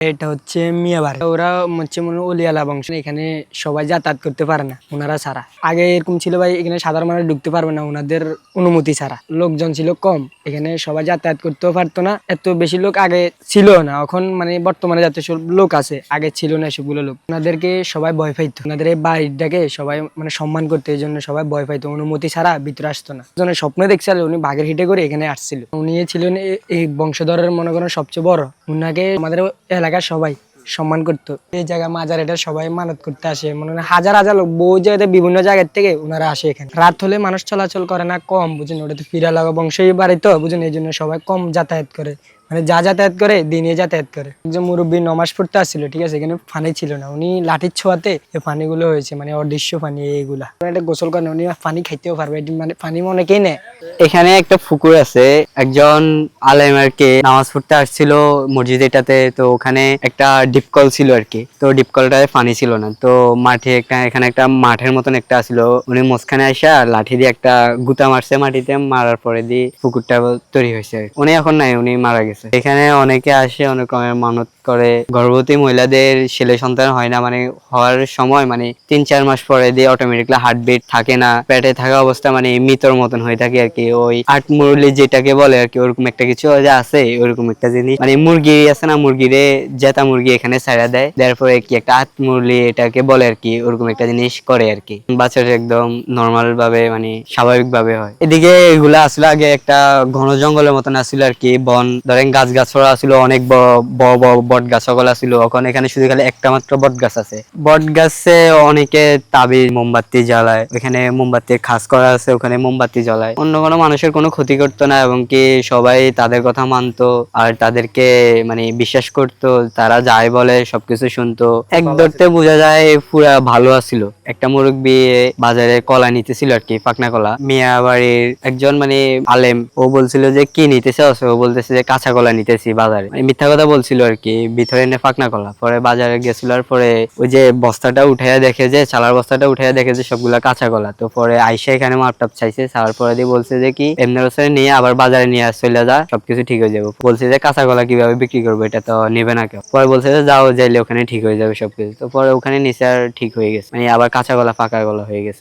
এটা হচ্ছে মিয়াবার ওরা হচ্ছে মনে অলিয়ালা বংশ। এখানে সবাই যাতায়াত করতে পারে না ওনারা ছাড়া। আগে এরকম ছিল ভাই, এখানে সাধারণ মানুষ ঢুকতে পারবে না, ওনাদের অনুমতি ছাড়া। লোকজন ছিল কম। এখানে সবাই যাতায়াত করতেও পারতো না। এত বেশি লোক আগে ছিল না। এখন মানে বর্তমানে যাতে সব লোক আছে। আগে ছিল না সবগুলো লোক। ওনাদেরকে সবাই ভয় পাইতো। ওনাদের এই বাড়িটাকে সবাই মানে সম্মান করতে। এই জন্য সবাই ভয় পাইতো। অনুমতি ছাড়া ভিতরে আসতো না। জনের স্বপ্ন দেখছিল, উনি বাঘের হিটে করে এখানে আসছিল। উনি ছিলেন এই বংশধরের মনে করেন সবচেয়ে বড়। উনাকে আমাদের এলাকার সবাই সম্মান করতো। এই জায়গায় মাজার এটা সবাই মানত করতে আসে। মনে হয় হাজার হাজার লোক বহু জায়গাতে বিভিন্ন জায়গার থেকে ওনারা আসে এখানে। রাত হলে মানুষ চলাচল করে না, কম, বুঝেন? ওটা তো ফিরা লাগা বংশই বাড়ি তো বুঝেন? এই জন্য সবাই কম যাতায়াত করে। মানে যা যাতায়াত করে, দিনে যাতায়াত করে। একজন মুরব্বী নমাজ পড়তে আসছিল, ঠিক আছে? এখানে পানি ছিল না। উনি লাঠির ছোঁয়াতে এই পানিগুলো হয়েছে মানে অদৃশ্য পানি এইগুলা। এটা গোসল করেন, উনি পানি খাইতেও পারবে। মানে পানি মনে কে নেয়? এখানে একটা পুকুর আছে। একজন আলেম আর কি নামাজ পড়তে আসছিল মসজিদ এটাতে। তো ওখানে একটা ডিপকল ছিল আর কি। তো ডিপকলটায় পানি ছিল না। তো মাঠে একটা, এখানে একটা মাঠের মতন একটা ছিল। উনি মাঝখানে আসা লাঠি দিয়ে একটা গুতা মারছে মাটিতে। মারার পরে দিয়ে পুকুরটা তৈরি হয়েছে। উনি এখন নাই, উনি মারা গেছে। এখানে অনেকে আসে, অনেক রকমের মানত করে। গর্ভবতী মহিলাদের ছেলে সন্তান হয় না মানে হওয়ার সময় মানে তিন, চার মাস পরে দিয়ে অটোমেটিকলি হার্টবিট থাকে না। পেটে থাকা অবস্থা মানে মৃতর মতন হয়ে থাকে আর কি। ওই আট মুরলি যেটাকে বলে আর কি, ওরকম একটা কিছু আছে, ওরকম একটা জিনিস। মানে মুরগি আছে না, মুরগিরে জেতা মুরগি এখানে ছাড়া দেয়। দেওয়ার পরে কি একটা আট মুরলি এটাকে বলে আর কি, ওরকম একটা জিনিস করে আর কি। বাচ্চাটা একদম নর্মাল ভাবে মানে স্বাভাবিক ভাবে হয়। এদিকে এগুলা আসলে আগে একটা ঘন জঙ্গলের মতন আসছিল আর কি, বন। ধরেন গাছ গাছড়া আসছিল অনেক বড় বড় বট গাছ সকল আসছিল এখন এখানে শুধু খালি একটা মাত্র বট গাছ আছে। বট গাছে অনেকে তাবিজ মোমবাতি জ্বালায়। ওখানে মোমবাতির খাস করা আছে ওখানে মোমবাতি জ্বালায়। অন্য কোনো মানুষের কোনো ক্ষতি করতো না এবং কি সবাই তাদের কথা মানতো আর তাদেরকে মানে বিশ্বাস করতো। তারা যাই বলে সবকিছু শুনতো। এক ধরতে বোঝা যায় পুরা ভালো আছিল। একটা মুরব্বী বাজারে কলা নিতেছিল আর কি পাকনা কলা। মিয়া বাড়ির একজন মানে আলেম। ও বলছিল যে কি নিতেছে ও বলতেছে যে কাঁচা কলা নিতেছি বাজারে। মিথ্যা কথা বলছিল আর কি, ভিতরে এনে পাকনা কলা পরে বাজারে গেছিল আর পরে ওই যে বস্তাটা উঠাইয়া দেখে যে, চালার বস্তাটা উঠাইয়া দেখে যে সবগুলা কাঁচা কলা তো পরে আইসা এখানে মাপটাপ চাইছে চাওয়ার পরে দিয়ে বলছে যে কি, এমনি বছরে নিয়ে আবার বাজারে নিয়ে চলে যা, সবকিছু ঠিক হয়ে যাবে। বলছে যে কাঁচা কলা কীভাবে বিক্রি করব, এটা তো নেবে না কেউ। পরে বলছে যে যাও, যাইলে ওখানে ঠিক হয়ে যাবে সবকিছু। তো পরে ওখানে নিচে আর ঠিক হয়ে গেছে। মানে আবার কাঁচা কলা পাকা কলা হয়ে গেছে।